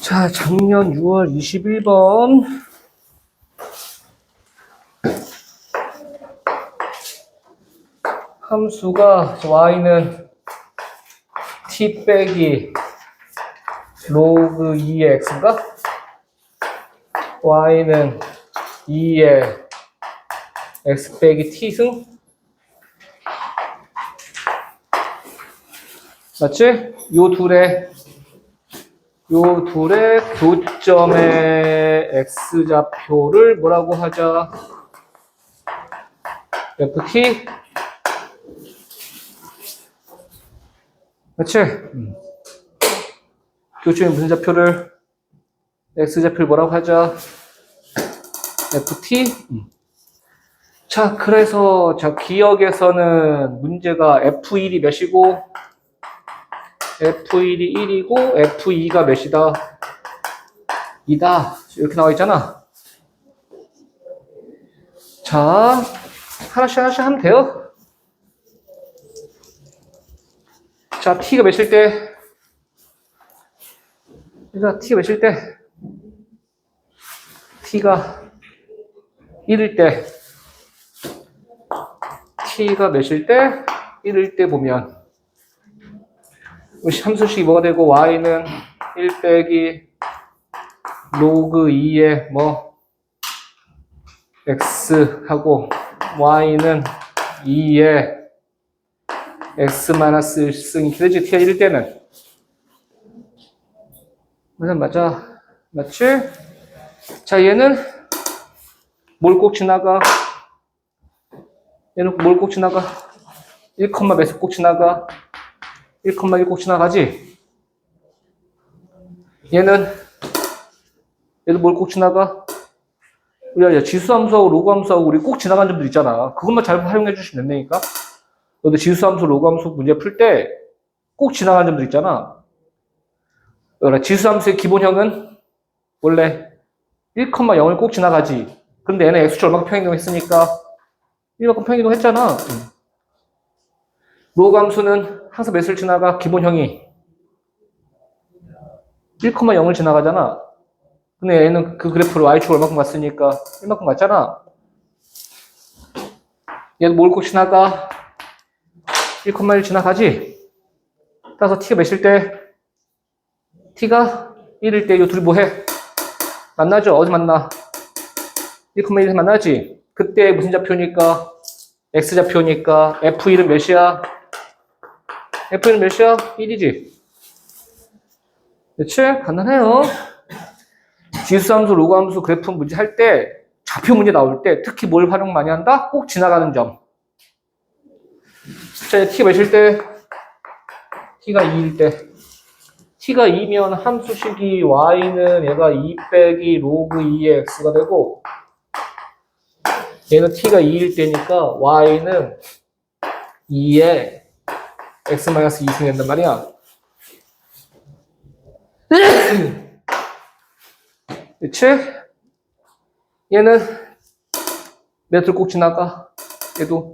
자, 작년 6월 21번. 함수가 y는 t 빼기 로그 2의 x인가? y는 2의 x 빼기 t승? 맞지? 요 둘의 요 둘의 교점의 x좌표를 뭐라고 하자? ft 그렇지? 음. 교점의 무슨 좌표를 x좌표를 뭐라고 하자? ft 음. 자, 그래서 자 기억에서는 문제가 f1이 몇이고 F1이 1이고 F2가 몇이다? 2다. 이렇게 나와 있잖아. 자, 하나씩 하나씩 하면 돼요. 자, T가 몇일 때? 자, T가 몇일 때? T가 1일 때. T가 몇일 때? 1일 때 보면 함수식이 뭐가 되고 y는 1 빼기 로그 2의 뭐 x 하고 y는 2의 x 마이너스 1승 기대지 t가 1일 때는 맞아 맞아 맞지? 자 얘는 뭘 꼭 지나가? 얘는 뭘 꼭 지나가? 1, 몇을 꼭 지나가? 1,1 꼭 지나가지? 얘는 얘도 뭘 꼭 지나가? 우리가 야, 지수함수하고 로그함수하고 우리 꼭 지나간 점들 있잖아. 그것만 잘 활용해 주시면 된다니까? 너도 지수함수, 로그함수 문제 풀 때 꼭 지나간 점들 있잖아. 지수함수의 기본형은 원래 1,0을 꼭 지나가지. 근데 얘는 x축 얼마큼 평행이동 했으니까 1만큼 평행이동 했잖아. 로그함수는 항상 몇을 지나가? 기본형이 1,0을 지나가잖아. 근데 얘는 그 그래프로 y축 얼마큼 갔으니까 1만큼 갔잖아. 얘는 뭘꼭 지나가? 1,1 지나가지? 따라서 t가 몇일 때? t가 1일 때 이 둘이 뭐 해? 만나죠? 어디 만나? 1,1에서 만나지? 그때 무슨 좌표니까? x좌표니까 f1은 몇이야? F는 몇이야? 1이지. 그치? 간단해요. 지수함수, 로그함수, 그래프 문제 할 때, 좌표 문제 나올 때, 특히 뭘 활용 많이 한다? 꼭 지나가는 점. 자, t 몇일 때? t가 2일 때. t가 2면 함수식이 y는 얘가 2 빼기 로그 2의 x가 되고, 얘는 t가 2일 때니까 y는 2의 x-2승이 된단 말이야. 그치? 얘는 몇을 꼭 지나가? 얘도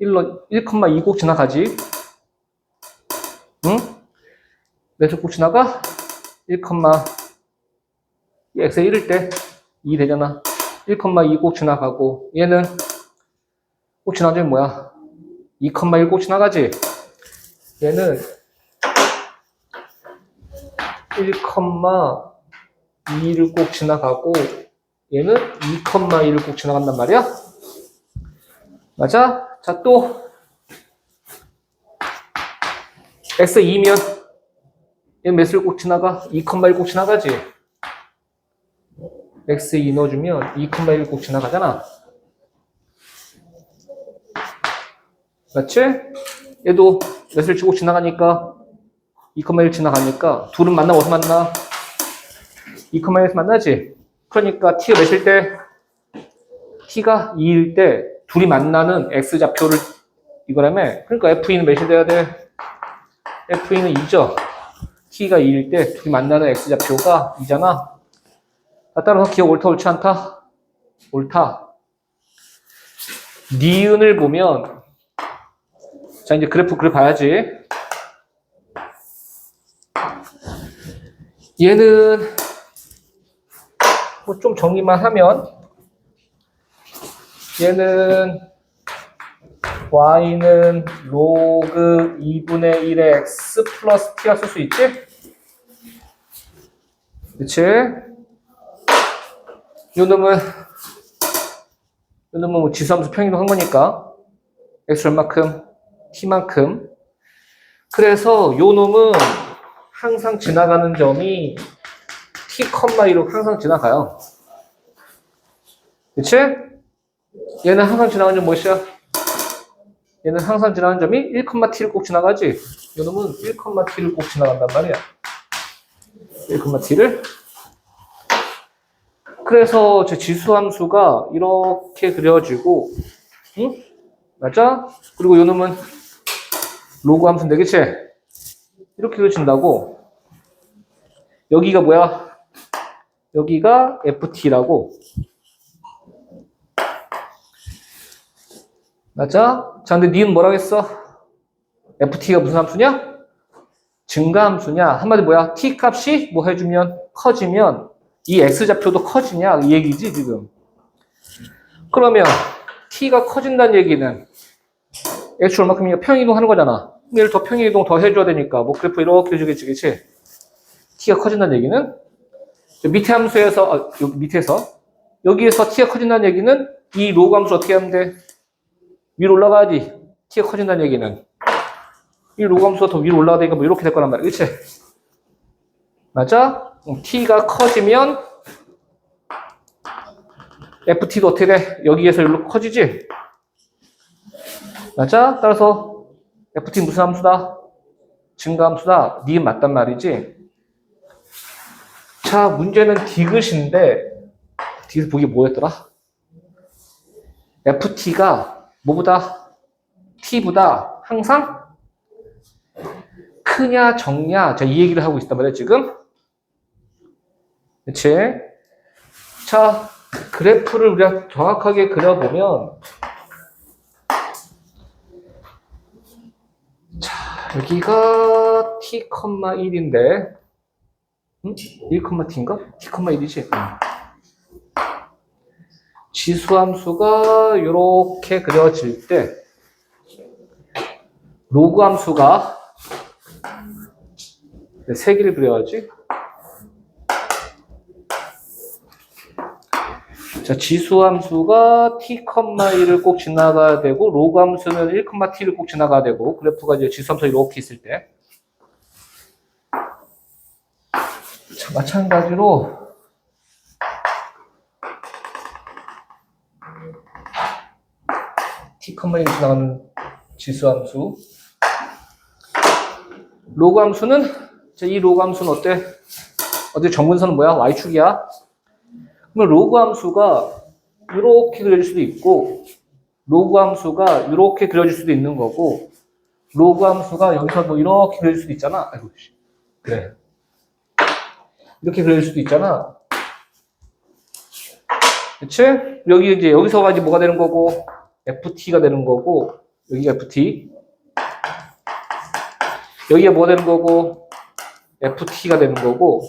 1로, 1,2 꼭 지나가지? 응? 몇을 꼭 지나가? 1, x 1일 때 2 되잖아. 1,2 꼭 지나가고 얘는 꼭 지나가면 뭐야? 2,1 꼭 지나가지? 얘는 1,2를 꼭 지나가고 얘는 2,1을 꼭 지나간단 말이야? 맞아? 자, 또 x 2면 얘는 몇을 꼭 지나가? 2,1 꼭 지나가지? x 2 넣어주면 2,1꼭 지나가잖아. 맞지? 얘도 몇을 치고 지나가니까 2,1 지나가니까 둘은 만나면 어디서 만나? 2,1에서 만나지? 그러니까 t가 몇일 때? t가 2일 때 둘이 만나는 x좌표를 이거라며 그러니까 f는 몇이 돼야 돼? f는 2죠. t가 2일 때 둘이 만나는 x좌표가 2잖아. 따라서 기억 옳다 옳지 않다? 옳다. 니은을 보면 자, 이제 그래프 그래 봐야지. 얘는 뭐 좀 정리만 하면 얘는 y는 로그 2분의 1의 x 플러스 t가 쓸수 있지? 그치? 요 놈은 요 놈은 뭐 지수함수 평이동 한 거니까 x 얼마큼? T만큼 그래서 요 놈은 항상 지나가는 점이 t, 2로 항상 지나가요. 그치? 얘는 항상 지나가는 점 무엇이야? 얘는 항상 지나가는 점이 1,t를 꼭 지나가지. 요 놈은 1,t를 꼭 지나간단 말이야. 1,t를. 그래서 제 지수함수가 이렇게 그려지고, 응? 맞아? 그리고 요 놈은 로그 함수인데, 그치? 이렇게 그려진다고. 여기가 뭐야? 여기가 ft라고. 맞아? 자, 근데 니는 뭐라고 했어? ft가 무슨 함수냐? 증가 함수냐? 한마디 뭐야? t 값이 뭐 해주면 커지면 이 x좌표도 커지냐? 이 얘기지, 지금. 그러면 t가 커진다는 얘기는 x 얼마큼이냐? 평이동 하는 거잖아. 얘를 더 평이동 더 해줘야 되니까 뭐 그래프 이렇게 해주겠지, 그치? t가 커진다는 얘기는 저 밑에 함수에서, 아, 여기 밑에서 여기에서 t가 커진다는 얘기는 이 로그 함수 어떻게 하면 돼? 위로 올라가야지. t가 커진다는 얘기는. 이 로그 함수가 더 위로 올라가니까 뭐 이렇게 될 거란 말이야. 그치? 맞아? 음, t가 커지면 ft도 어떻게 돼? 여기에서 여기로 커지지? 맞아? 따라서 ft 무슨 함수다? 증가함수다. 니 맞단 말이지? 자, 문제는 디귿인데 디귿 보기 뭐였더라? ft가 뭐보다 t보다 항상 크냐 적냐 자 이 얘기를 하고 있단 말이야 지금 그치 자 그래프를 우리가 정확하게 그려보면 자 여기가 t, 1인데 음? 1,t인가? t,1이지 지수함수가 이렇게 그려질 때 로그 함수가 네, 세 개를 그려야지. 자, 지수함수가 t,1을 꼭 지나가야 되고 로그 함수는 1,t를 꼭 지나가야 되고 그래프가 이제 지수함수 이렇게 있을 때 자, 마찬가지로 t, 1이 지나가는 지수함수 로그 함수는 자, 이 로그 함수는 어때? 어디 정근선은 뭐야? y축이야. 그러면 로그 함수가 이렇게 그려질 수도 있고 로그 함수가 이렇게 그려질 수도 있는 거고 로그 함수가 여기서 뭐 이렇게 그려질 수도 있잖아. 아이고 씨. 그래. 이렇게 그려질 수도 있잖아. 그치? 여기 이제 여기서가 이제 뭐가 되는 거고 ft가 되는 거고 여기가 ft 여기가 뭐 되는 거고 ft가 되는 거고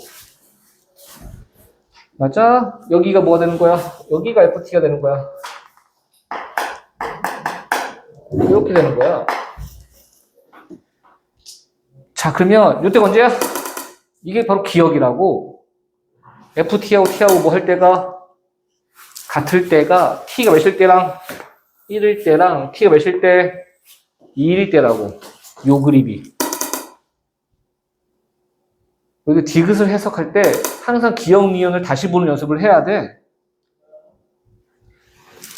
맞아? 여기가 뭐가 되는 거야? 여기가 ft가 되는 거야 이렇게 되는 거야 자 그러면 이때가 언제야? 이게 바로 기억이라고 ft하고 t하고 뭐 할 때가 같을 때가 t가 몇일 때랑 1일 때랑 t가 몇일 때 2일 때라고 요 그립이 여기 디귿을 해석할 때 항상 기억 니은을 다시 보는 연습을 해야 돼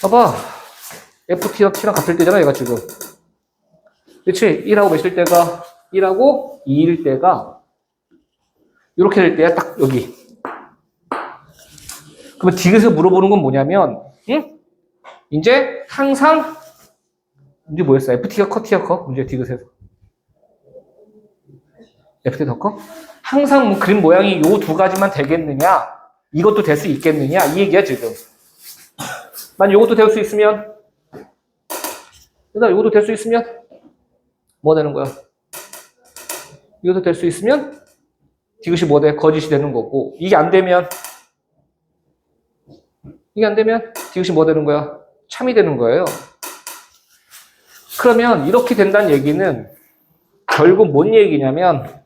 봐봐 ft랑 t랑 같을 때잖아 얘가 지금 그치? 1하고 몇일 때가 1하고 2일 때가 이렇게 될 때야 딱 여기 그러면 디귿을 물어보는 건 뭐냐면, 응? 이제 항상, 이제 뭐였어? FT가 커, T가 커? 문제 디귿에서. FT 더 커? 항상 뭐 그림 모양이 요 두 가지만 되겠느냐? 이것도 될 수 있겠느냐? 이 얘기야, 지금. 만 요것도 될 수 있으면, 그다 요것도 될 수 있으면, 뭐 되는 거야? 이것도 될 수 있으면, 디귿이 뭐 돼? 거짓이 되는 거고 이게 안 되면 이게 안 되면 디귿이 뭐 되는 거야? 참이 되는 거예요. 그러면 이렇게 된다는 얘기는 결국 뭔 얘기냐면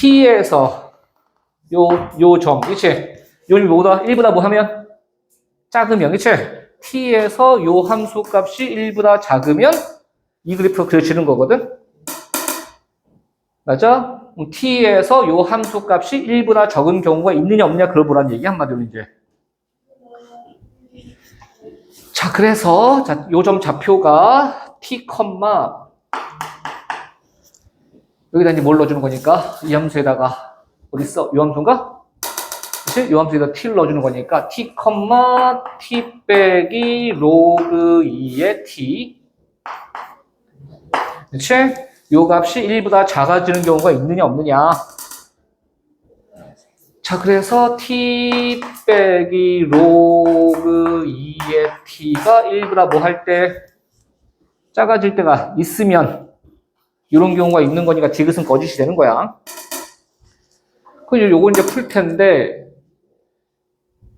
t에서 요, 요 점, 그치? 요점이 뭐보다 1보다 뭐 하면? 작으면, 그치? t에서 요 함수 값이 1보다 작으면 이 그래프가 그려지는 거거든? 맞아? t에서 요 함수 값이 1보다 적은 경우가 있느냐 없느냐 그걸 보라는 얘기 한마디로 이제. 자, 그래서 자, 요점 좌표가 t, 여기다 이제 뭘 넣어주는 거니까 이 함수에다가 어디 있어? 요 함수인가? 그치? 요 함수에다 t를 넣어주는 거니까 t, t 빼기 로그 2의 t 그치? 요 값이 1보다 작아지는 경우가 있느냐 없느냐 자 그래서 t 빼기 로그 2의 t가 1보다 뭐 할 때 작아질 때가 있으면 이런 경우가 있는 거니까 디귿은 거짓이 되는 거야. 그 요거 이제 풀 텐데,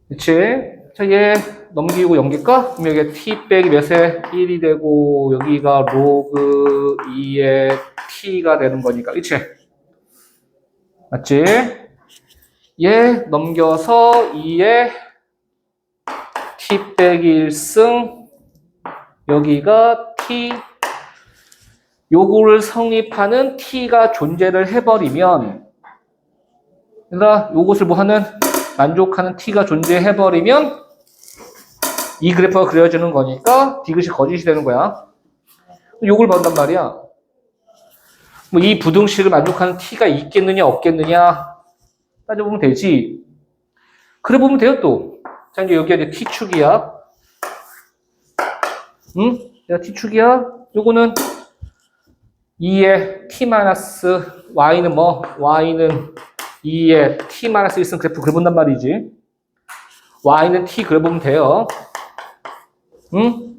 그치? 자, 얘 넘기고 연길까? 그럼 여기 t 빼기 몇에 1이 되고, 여기가 로그 2의 t가 되는 거니까, 그치? 맞지? 얘 넘겨서 2의 t 빼기 1승, 여기가 t 요거를 성립하는 t가 존재를 해버리면 얘들아 요것을 뭐 하는? 만족하는 t가 존재해버리면 이 그래프가 그려지는 거니까 디귿이 거짓이 되는 거야. 요걸 본단 말이야. 뭐 이 부등식을 만족하는 t가 있겠느냐 없겠느냐 따져보면 되지. 그래 보면 돼요 또 자 이제 여기가 이제 t축이야. 응? 내가 t축이야? 요거는 2의 t 마이너스 y는 뭐? y는 2의 t 마이너스 1승 그래프 그려본단 말이지. y는 t 그려보면 돼요. 응?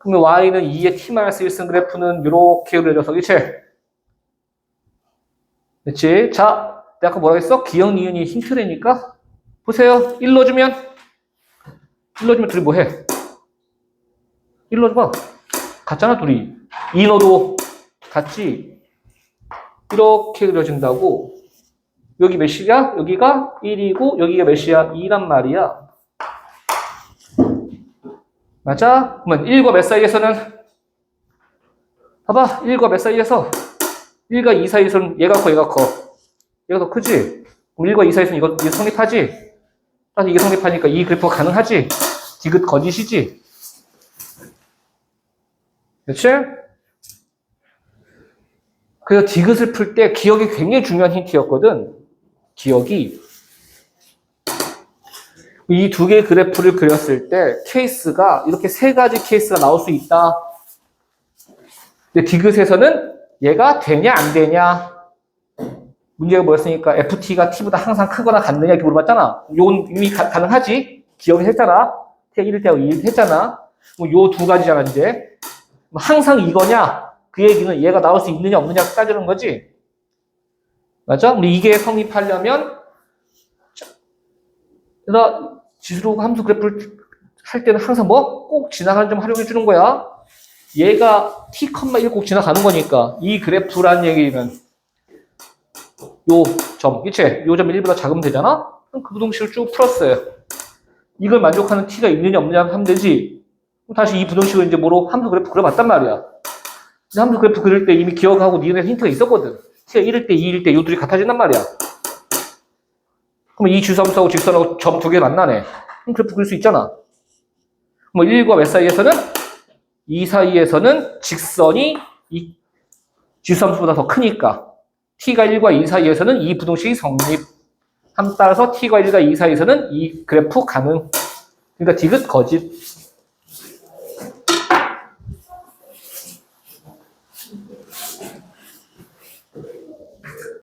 그러면 y는 2의 t 마이너스 1승 그래프는 이렇게 그려져서 그치? 그치? 자, 내가 아까 뭐라 했어? 기억 니은이 힌트래니까 보세요. 1 넣어주면 1 넣어주면 둘이 뭐 해? 1 넣어줘봐. 같잖아 둘이. 2 넣어도 같이 이렇게 그려진다고 여기 몇이야? 여기가 1이고 여기가 몇이야? 2란 말이야. 맞아? 그러면 1과 몇 사이에서는 봐봐 1과 몇 사이에서 1과 2 사이에서는 얘가 커 얘가 커 얘가 더 크지? 그럼 1과 2 사이에서는 이거, 이거 성립하지? 따라서 이게 성립하니까 이 그래프가 가능하지? 디귿 거짓이지? 그렇지? 그래서 디귿을 풀 때 기억이 굉장히 중요한 힌트였거든. 기억이. 이 두 개의 그래프를 그렸을 때 케이스가 이렇게 세 가지 케이스가 나올 수 있다. 근데 디귿에서는 얘가 되냐 안 되냐. 문제가 뭐였으니까 FT가 T보다 항상 크거나 같느냐 이렇게 물어봤잖아. 요건 이미 가, 능하지 기억을 했잖아. T가 1일 때하고 2일 했잖아. 뭐 요 두 가지잖아 이제. 뭐 항상 이거냐 그 얘기는 얘가 나올 수 있느냐 없느냐 따지는 거지. 맞죠? 이게 성립하려면 그래서 지수로 함수 그래프를 할 때는 항상 뭐 꼭 지나가는 점 활용해 주는 거야. 얘가 t, 1꼭 지나가는 거니까 이 그래프란 얘기는 요 점, 그치? 요점 1보다 작으면 되잖아? 그럼 그 부등식을 쭉 풀었어요. 이걸 만족하는 t가 있느냐 없느냐 하면 되지. 다시 이 부등식을 이제 뭐로 함수 그래프 그려봤단 말이야. 함수 그래프 그릴 때 이미 기억하고 니은에 힌트가 있었거든. t가 1일 때, 2일 때, 요 둘이 같아진단 말이야. 그럼 이 주섬수하고 직선하고 점 두 개 만나네. 그럼 그래프 그릴 수 있잖아. 뭐 1과 몇 사이에서는? 2 사이에서는 직선이 이 주섬수보다 더 크니까 t가 1과 2 사이에서는 이 부등식이 성립. 함 따라서 t가 1과 2 사이에서는 이 그래프 가능. 그러니까 디귿 거짓.